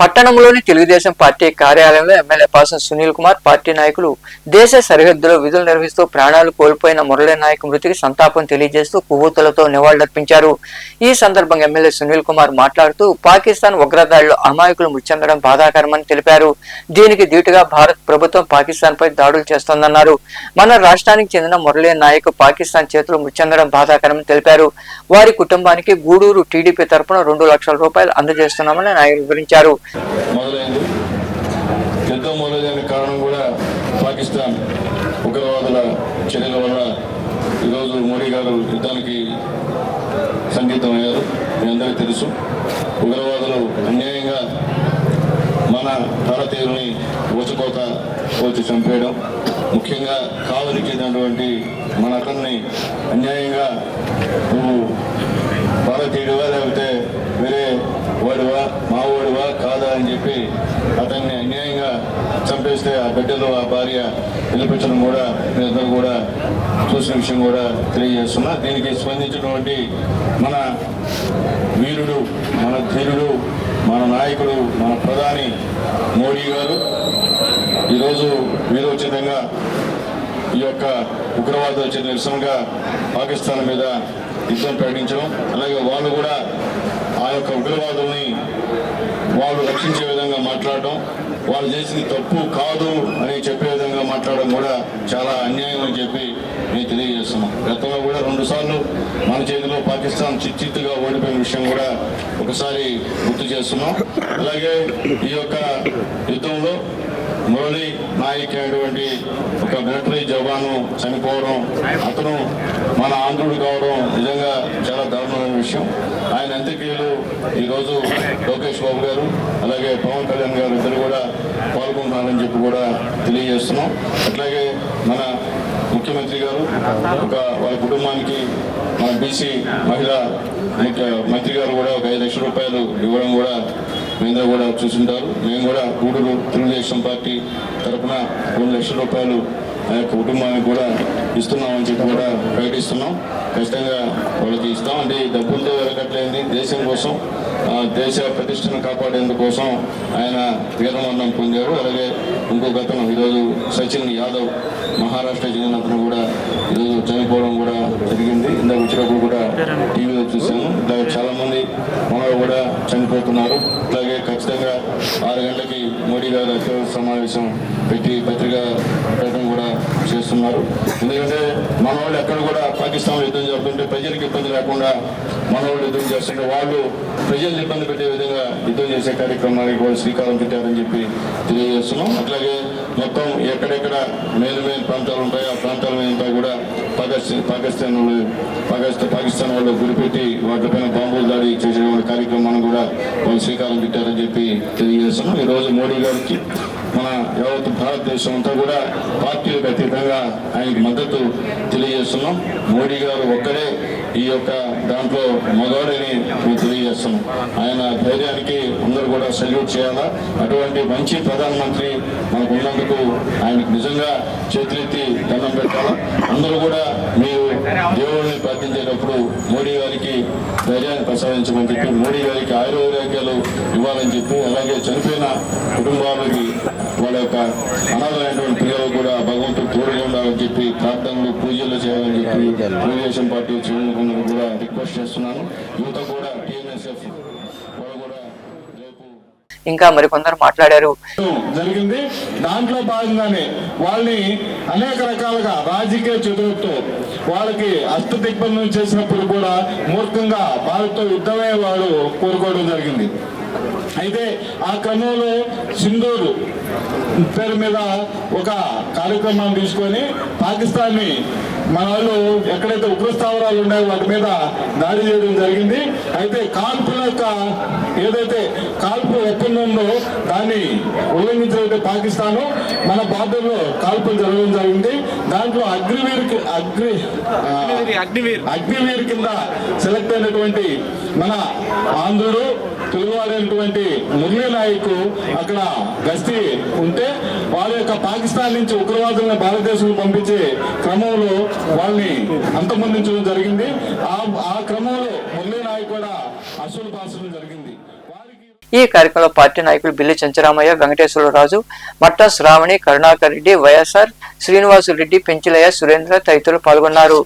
పట్టణంలోని తెలుగుదేశం పార్టీ కార్యాలయంలో ఎమ్మెల్యే పాసం సునీల్ కుమార్ పార్టీ నాయకులు దేశ సరిహద్దులో విధులు నిర్వహిస్తూ ప్రాణాలు కోల్పోయిన మురళీ నాయక్ మృతికి సంతాపం తెలియజేస్తూ పువ్వుతులతో నివాళులర్పించారు. ఈ సందర్భంగా ఎమ్మెల్యే సునీల్ కుమార్ మాట్లాడుతూ పాకిస్తాన్ ఉగ్రదాడిలో అమాయకులు మృతి చెందడం బాధాకరమని తెలిపారు. దీనికి ధీటుగా భారత్ ప్రభుత్వం పాకిస్తాన్ పై దాడులు చేస్తోందన్నారు. మన రాష్ట్రానికి చెందిన మురళీ నాయక్ పాకిస్తాన్ చేతులు మృతి చెందడం బాధాకరమని తెలిపారు. వారి కుటుంబానికి గూడూరు టీడీపీ తరఫున రెండు లక్షల రూపాయలు అందజేస్తున్నామని ఆయన వివరించారు. మొదలైంది. యుద్ధం మొదలైన కారణం కూడా పాకిస్తాన్ ఉగ్రవాదుల చర్యల వల్ల ఈరోజు మోడీ గారు యుద్ధానికి సంగీతం అయ్యారు మీ అందరికీ తెలుసు. ఉగ్రవాదులు అన్యాయంగా మన భారతీయుల్ని ఊచకోత పోల్చి చంపేయడం ముఖ్యంగా కావలికి చెందినటువంటి మన అతన్ని అన్యాయంగా నువ్వు భారతీయుడివా లేకపోతే వేరే వాడివా మా కాదా అని చెప్పి అతన్ని అన్యాయంగా చంపేస్తే ఆ బిడ్డలు ఆ భార్య పిలిపించడం కూడా మీరందరూ కూడా చూసిన విషయం కూడా తెలియజేస్తున్నా. దీనికి స్పందించినటువంటి మన వీరుడు మన ధీరుడు మన నాయకుడు మన ప్రధాని మోడీ గారు ఈరోజు వీరోచితంగా ఈ యొక్క ఉగ్రవాద చర్య నిరసనగా పాకిస్తాన్ మీద యుద్ధం ప్రకటించడం అలాగే వాళ్ళు కూడా ఆ యొక్క ఉగ్రవాదుల్ని వాళ్ళు రక్షించే విధంగా మాట్లాడడం వాళ్ళు చేసింది తప్పు కాదు అని చెప్పే విధంగా మాట్లాడడం కూడా చాలా అన్యాయం అని చెప్పి నేను తెలియజేస్తున్నాం. గతంలో కూడా రెండుసార్లు మన చేతిలో పాకిస్తాన్ చిచ్చిత్తుగా ఓడిపోయిన విషయం కూడా ఒకసారి గుర్తు చేస్తున్నాం. అలాగే ఈ యొక్క యుద్ధంలో మురళి నాయక్ అనేటువంటి ఒక మిలిటరీ జవాను చనిపోవడం అతను మన ఆంధ్రుడు కావడం నిజంగా చాలా దారుణమైన విషయం. ఆయన అంత్యక్రియలు ఈరోజు లోకేష్ బాబు గారు అలాగే పవన్ కళ్యాణ్ గారు ఇద్దరు కూడా పాల్గొంటున్నారని చెప్పి కూడా తెలియజేస్తున్నాం. అట్లాగే మన ముఖ్యమంత్రి గారు ఒక వాళ్ళ కుటుంబానికి మన బీసీ మహిళా మంత్రి గారు కూడా ఒక ఐదు లక్షల రూపాయలు ఇవ్వడం కూడా మీందరూ కూడా చూసింటారు. మేము కూడా గూడూరు తెలుగుదేశం పార్టీ తరఫున రెండు లక్షల రూపాయలు ఆ యొక్క కుటుంబానికి కూడా ఇస్తున్నామని చెప్పి కూడా ప్రకటిస్తున్నాం. ఖచ్చితంగా వాళ్ళకి ఇస్తాం అంటే ఈ డబ్బులతో వెలకట్లేంది దేశం కోసం ఆ దేశ ప్రతిష్టను కాపాడేందుకోసం ఆయన వీరమరణం పొందారు. అలాగే ఇంకొక అతను ఈరోజు సచిన్ యాదవ్ మహారాష్ట్ర చెందిన అతను కూడా ఈరోజు చనిపోవడం కూడా జరిగింది. ఇందాక వచ్చినప్పుడు కూడా టీవీలో చూశాను ఇలాగే చాలా మంది మనలో కూడా ఉన్నారు అలాగే ఖచ్చితంగా ఆరు గంటలకి మోడీ గారు అత్యవసర సమావేశం పెట్టి పత్రికా ప్రకటన కూడా చేస్తున్నారు. ఎందుకంటే మన వాళ్ళు ఎక్కడ కూడా పాకిస్తాన్ యుద్ధం జరుగుతుంటే ప్రజలకు ఇబ్బంది లేకుండా మన వాళ్ళు యుద్ధం చేస్తుంటే వాళ్ళు ప్రజల్ని ఇబ్బంది పెట్టే విధంగా యుద్ధం చేసే కార్యక్రమానికి వాళ్ళు శ్రీకారం చుట్టారని చెప్పి తెలియజేస్తున్నాం. అట్లాగే మొత్తం ఎక్కడెక్కడ మేలు మేలు ప్రాంతాలు ఉంటాయో ఆ ప్రాంతాల మీద కూడా పాకిస్తాన్ పాకిస్తాన్ వాళ్ళు పాకిస్తాన్ పాకిస్తాన్ వాళ్ళు గురిపెట్టి వాటిపైన బాంబులు దాడి చేసేటువంటి కార్యక్రమాన్ని కూడా వాళ్ళు శ్రీకారం చుట్టారని చెప్పి తెలియజేస్తున్నాం. ఈరోజు మోడీ గారికి మన యావత్ భారతదేశం అంతా కూడా పార్టీలకు అతీతంగా ఆయనకి మద్దతు తెలియజేస్తున్నాం. మోడీ గారు ఒక్కడే ఈ యొక్క దాంట్లో మగవాడని తెలియజేస్తున్నాం. ఆయన ధైర్యానికి అందరూ కూడా సెల్యూట్ చేయాలా? అటువంటి మంచి ప్రధానమంత్రి మనకు ఉన్నందుకు ఆయనకు నిజంగా చేతులెత్తి దండం పెట్టాలా? అందరూ కూడా మీరు దేవుడిని ప్రార్థించేటప్పుడు మోడీ గారికి ధైర్యాన్ని ప్రసాదించమని చెప్పి మోడీ గారికి ఆయుర్వేదాలు ఇవ్వాలని చెప్పి అలాగే చనిపోయిన కుటుంబాలకి వాళ్ళ యొక్క అనాథమైనటువంటి పిల్లలు కూడా తెలుగుదేశం పార్టీ కూడా రిక్వెస్ట్ చేస్తున్నాను. యువత కూడా టీఎన్ఎస్ఎఫ్ ఇంకా మరికొందరు మాట్లాడారు. జరిగింది. దాంట్లో భాగంగానే వాళ్ళని అనేక రకాలుగా రాజకీయ చతురతో వాళ్ళకి అష్టదిగ్బంధం చేసినప్పుడు కూడా మూర్ఖంగా వాళ్ళతో యుద్ధమే వాళ్ళు కోరుకోవడం జరిగింది. అయితే ఆ క్రమంలో సింధూరు పేరు మీద ఒక కార్యక్రమాన్ని తీసుకొని పాకిస్తాన్ని మన వాళ్ళు ఎక్కడైతే ఉగ్ర స్థావరాలు ఉన్నాయో వాటి మీద దాడి చేయడం జరిగింది. అయితే కాల్పుల యొక్క ఏదైతే కాల్పు ఒప్పందం ఉందో దాన్ని ఉల్లంఘించైతే పాకిస్తాన్ మన బార్డర్లో కాల్పులు జరగడం జరిగింది. దాంట్లో అగ్నివీర్ అగ్ని ఆ, అగ్నివీర్ కింద సెలెక్ట్ అయినటువంటి మన ఆంధ్రుడు తెలుగువాడైనటువంటి మురళీ నాయక్ అక్కడ గస్తీ ఉంటే వాళ్ళ యొక్క పాకిస్తాన్ నుంచి ఉగ్రవాదులను భారతదేశం పంపించే క్రమంలో వాళ్ళని అంతమొందించడం జరిగింది. ఆ ఆ క్రమంలో మురళీ నాయక్ కూడా అసలు పాల్చడం జరిగింది. ఈ కార్యక్రమంలో పార్టీ నాయకులు బిల్లి చంచరామయ్య వెంకటేశ్వరరాజు మట్టా శ్రావణి కరుణాకర్ రెడ్డి వైఎస్ఆర్ శ్రీనివాసులు రెడ్డి పెంచిలయ్య సురేంద్ర తదితరులు పాల్గొన్నారు.